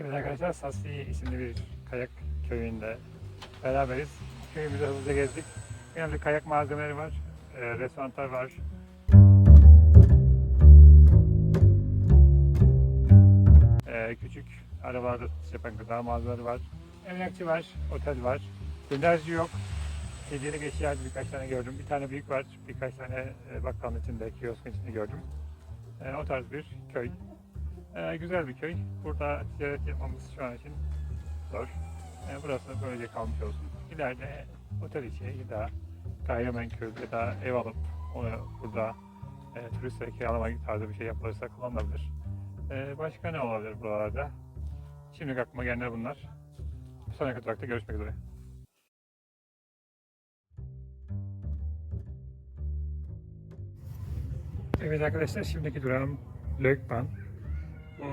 Evet arkadaşlar Sassi isimli bir kayak köyünde beraberiz. Köyümüzü hızlıca gezdik. Genelde kayak malzemeleri var, e, restoranlar var. E, küçük arabalarda yapan gıda mağazaları var. Emlakçı var, otel var. Dönerci yok. Hediyelik eşyacı birkaç tane gördüm. Bir tane büyük var, birkaç tane e, bakkalın içinde, kioskun içinde gördüm. E, o tarz bir köy. Ee, güzel bir köy. Burada ticaret yapmamız şu an için zor. Ee, burası böylece kalmış olsun. İleride otel içi ya da gayrimenkul ya da ev alıp onu burada e, turistlere kiralama tarzı bir şey yapılırsa kullanılabilir. Ee, başka ne olabilir buralarda? Şimdi aklıma gelenler bunlar. Bir sonraki durakta görüşmek üzere. Evet arkadaşlar şimdiki durağım Lökban. Bu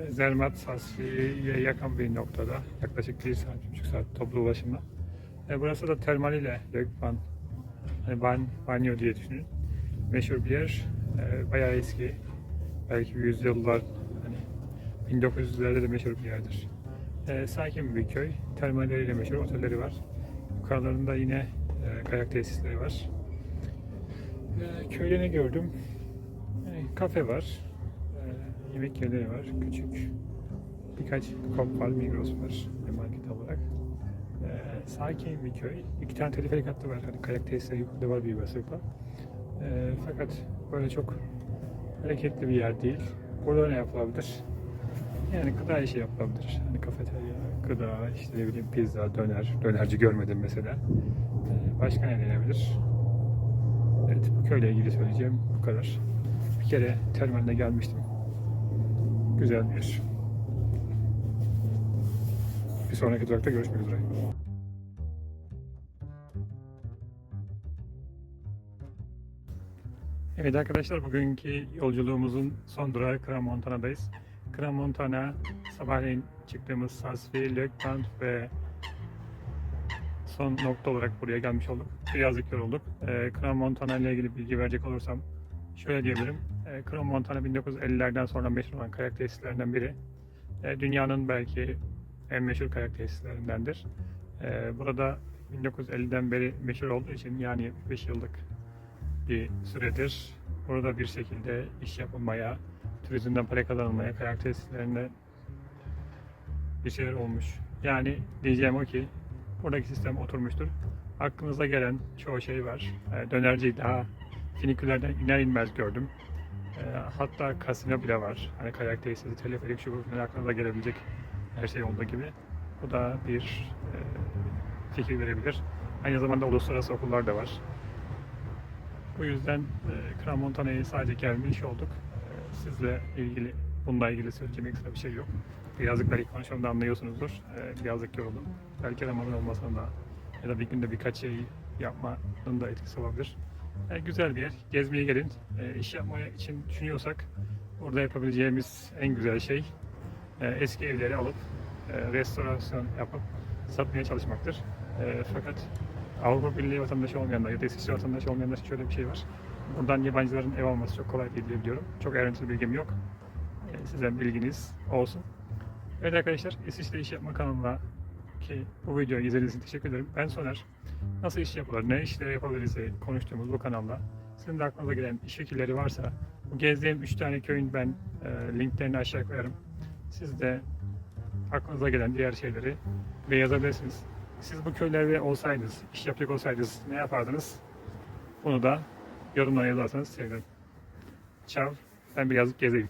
e, Zermatt Sasri'ye yakın bir noktada. Yaklaşık bir saat, buçuk saat toplu ulaşımla. E, burası da termaliyle Lökban. Hani ban, banyo diye düşünün. Meşhur bir yer. E, bayağı eski. Belki yüzyıllar hani 1900'lerde de meşhur bir yerdir. E, sakin bir köy. Termalleriyle meşhur otelleri var. Yukarılarında yine e, kayak tesisleri var. E, köyde ne gördüm? E, kafe var. Yemek yerleri var. Küçük. Birkaç kop. Migros var. Market olarak. E, sakin bir köy. İki tane teleferik hattı var. Hani kayak tesisleri yukarıda var bir vasıfla. E, fakat böyle çok hareketli bir yer değil. Burada ne yapılabilir? Yani gıda işi yapılabilir. Hani kafeterya, gıda, işte ne bileyim pizza, döner. Dönerci görmedim mesela. E, başka ne denebilir? Evet, bu köyle ilgili söyleyeceğim bu kadar. Bir kere termaline gelmiştim. Güzel bir yer. Bir sonraki durakta görüşmek üzere. Evet arkadaşlar bugünkü yolculuğumuzun son durağı Crans-Montana'dayız. Crans-Montana sabahleyin çıktığımız Sasfi, Lökband ve son nokta olarak buraya gelmiş olduk. Birazcık yorulduk. E, Crans-Montana ile ilgili bilgi verecek olursam şöyle diyebilirim. E, Crans-Montana 1950'lerden sonra meşhur olan kayak tesislerinden biri. E, dünyanın belki en meşhur kayak tesislerindendir. E, burada 1950'den beri meşhur olduğu için yani 5 yıllık bir süredir burada bir şekilde iş yapılmaya, turizmden para kazanılmaya, kayak tesislerinde bir şeyler olmuş. Yani diyeceğim o ki buradaki sistem oturmuştur. Aklınıza gelen çoğu şey var. E, dönerci daha finikülerden iner inmez gördüm. E, hatta kasino bile var. Hani kayak tesisi, teleferik, şu bu aklınıza gelebilecek her şey olduğu gibi. Bu da bir e, fikir verebilir. Aynı zamanda uluslararası okullar da var. Bu yüzden e, Kram Montana'ya sadece gelmiş olduk. E, sizle ilgili, bununla ilgili söyleyeceğim ekstra bir şey yok. Birazcık belki konuşmamda anlıyorsunuzdur. E, birazcık yoruldum. Belki Ramazan olmasına da ya da bir günde birkaç şey yapmanın da etkisi olabilir. E, güzel bir yer. Gezmeye gelin. E, iş yapmaya için düşünüyorsak burada yapabileceğimiz en güzel şey e, eski evleri alıp e, restorasyon yapıp satmaya çalışmaktır. E, fakat Avrupa Birliği vatandaşı olmayanlar ya da İsviçre vatandaşı olmayanlar için şöyle bir şey var. Buradan yabancıların ev alması çok kolay değil diye biliyorum. Çok ayrıntılı bilgim yok. E, sizden bilginiz olsun. Evet arkadaşlar, İsviçre İş Yapma kanalına ki bu videoyu izlediğiniz için teşekkür ederim. Ben Soner. Nasıl iş yapılır, ne işler yapabiliriz konuştuğumuz bu kanalda sizin de aklınıza gelen iş fikirleri varsa bu gezdiğim 3 tane köyün ben e, linklerini aşağı koyarım. Siz de aklınıza gelen diğer şeyleri ve yazabilirsiniz. Siz bu köylerde olsaydınız, iş yapacak olsaydınız ne yapardınız? Bunu da yorumlara yazarsanız sevinirim. Ciao. Ben birazcık gezeyim.